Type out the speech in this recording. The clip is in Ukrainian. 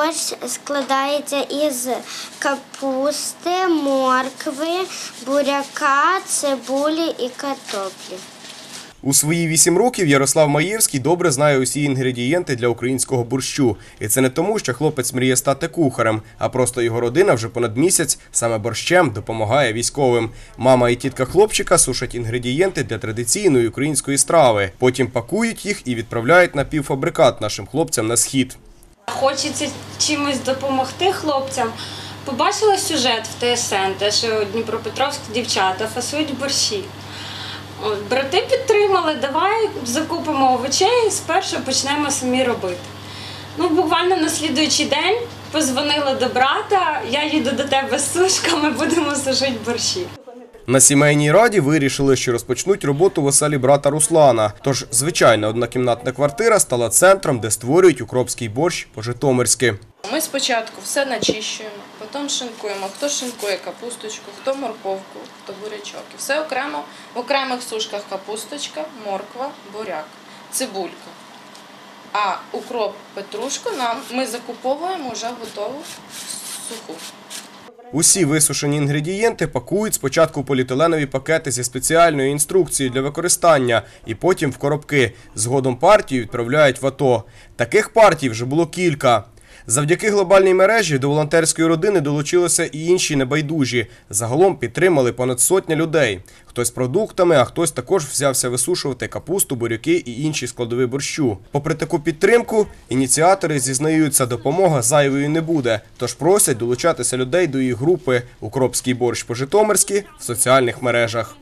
борщ складається із капусти, моркви, буряка, цибулі і картоплі. У свої вісім років Ярослав Маєвський добре знає усі інгредієнти для українського борщу. І це не тому, що хлопець мріє стати кухарем, а просто його родина вже понад місяць саме борщем допомагає військовим. Мама і тітка хлопчика сушать інгредієнти для традиційної української страви. Потім пакують їх і відправляють на півфабрикат нашим хлопцям на схід. Хочеться чимось допомогти хлопцям. Побачила сюжет в ТСН, те, що дніпропетровські дівчата фасують борщі. От, Брати підтримали, давай закупимо овочей, спершу почнемо самі робити. Ну, буквально на слідуючий день позвонила до брата, я їду до тебе з сушками, будемо сушити борщі. На сімейній раді вирішили, що розпочнуть роботу в оселі брата Руслана. Тож звичайна однокімнатна квартира стала центром, де створюють укропський борщ по-житомирськи. Ми спочатку все начищуємо, потім шинкуємо. Хто шинкує капусточку, хто морковку, хто бурячок. І все окремо в окремих сушках капусточка, морква, буряк, цибулька. А укроп петрушку нам ми закуповуємо вже готову суху. Усі висушені інгредієнти пакують спочатку в поліетиленові пакети зі спеціальною інструкцією для використання і потім в коробки. Згодом партію відправляють в АТО. Таких партій вже було кілька. Завдяки глобальній мережі до волонтерської родини долучилися і інші небайдужі. Загалом підтримали понад сотня людей. Хтось продуктами, а хтось також взявся висушувати капусту, буряки і інші складові борщу. Попри таку підтримку, ініціатори зізнаються, допомога зайвою не буде, тож просять долучатися людей до їх групи Укропський борщ по-житомирськи в соціальних мережах.